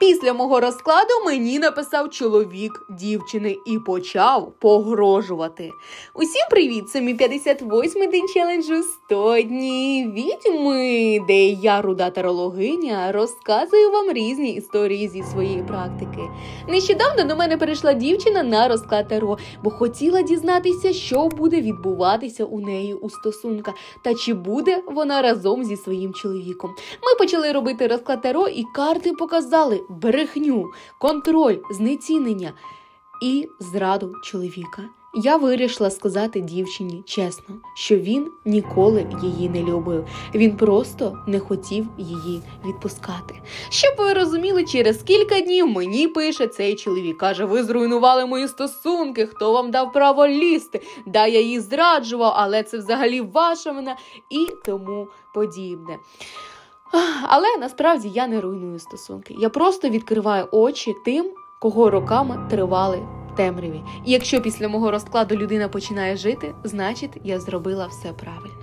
Після мого розкладу мені написав чоловік дівчини і почав погрожувати. Усім привіт! Це мій 58-й день челенджу 100 днів відьми, де я, руда тарологиня, розказую вам різні історії зі своєї практики. Нещодавно до мене перейшла дівчина на розклад Таро, бо хотіла дізнатися, що буде відбуватися у неї у стосунках, та чи буде вона разом зі своїм чоловіком. Ми почали робити розклад Таро, і карти показали брехню, контроль, знецінення і зраду чоловіка. Я вирішила сказати дівчині чесно, що він ніколи її не любив. Він просто не хотів її відпускати. Щоб ви розуміли, через кілька днів мені пише цей чоловік. каже: ви зруйнували мої стосунки. Хто вам дав право лізти? Да, я її зраджував, але це взагалі ваша вина і тому подібне. Але насправді я не руйную стосунки. Я просто відкриваю очі тим, кого роками тривали темряві. І якщо після мого розкладу людина починає жити, значить я зробила все правильно.